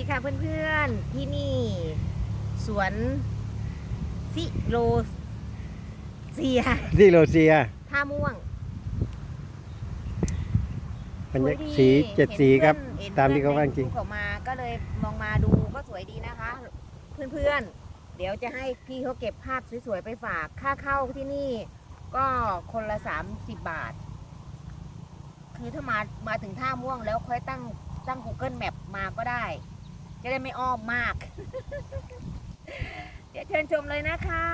ดีค่ะเพื่อนๆ ที่นี่ สวนซิโรเซียที่โรเซียท่าม่วงบรรยาสวยดีสีเจ็ดสีครับเห็นตามที่เขาพื่ว่าอนจริงใน group เขามาก็เลยมองมาดูก็สวยดีนะคะ เพื่อนๆ เดี๋ยวจะให้พี่เขาเก็บภาพสวยๆ ไปฝากค่าเข้าที่นี่ก็คนละ30บาท คือถ้ามามาถึงท่าม่วงแล้วค่อยตั้งตั้ง Google Map มาก็ได้ จะได้ไม่อ้อมมาก เดี๋ยวเชิญชมเลยนะคะ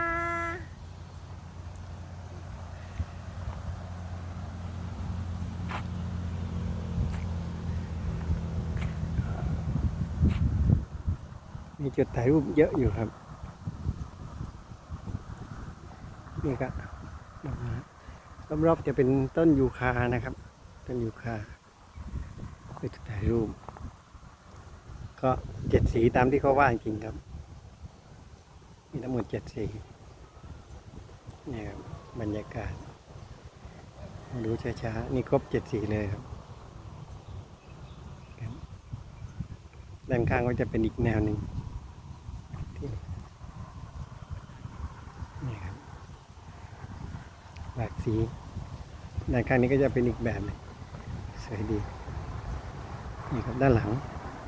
มีจุดถ่ายรูปเยอะอยู่ครับ นี่ก็รอบๆจะเป็นต้นยูคานะครับ ต้นยูคาเป็นจุดถ่ายรูป ก็เจ็ดสีตามที่เขาว่าจริงครับ มีทั้งหมดเจ็ดสีนี่ครับบรรยากาศดูช้าๆนี่ครบเจ็ดสีเลยครับ ด้านข้างก็จะเป็นอีกแนวหนึ่งนี่ครับหลากสีด้านข้างนี้ก็จะเป็นอีกแบบนึงสวยดีนี่ครับด้านหลัง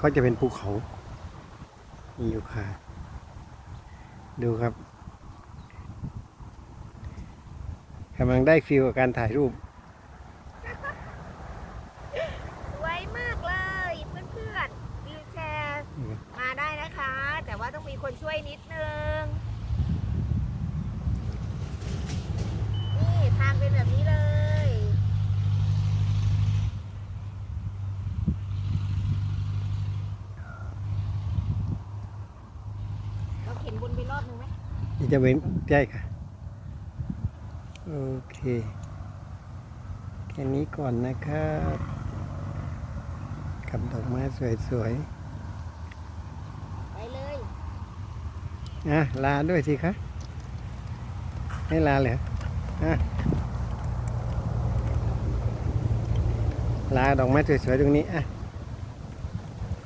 ก็จะเป็นภูเขามีอยู่ค่ะ ดูครับกำลังได้ฟิลกับการถ่ายรูป สวยมากเลยเพื่อนๆวิวแชร์มาได้นะคะ แต่ว่าต้องมีคนช่วยนิดนึง นี่ทางเป็นแบบนี้เลย เราเข็นบนไปรอบนึงไหมนี่จะเป็นใช่ค่ะ โอเค แค่นี้ก่อนนะครับกับดอกไม้สวยไปเลยๆอะ ลาด้วยสิคะให้ลาเลยเหรออะลาดอกไม้สวยๆตรงนี้อะ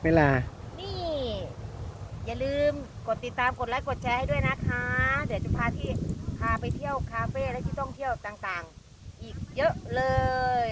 ไม่ลานี่ อย่าลืมกดติดตามกดไลค์กดแชร์ให้ด้วยนะคะ เดี๋ยวจะพาที่พาไปเที่ยวคาเฟ่และที่ต้องเที่ยวต่างๆ อีกเยอะเลย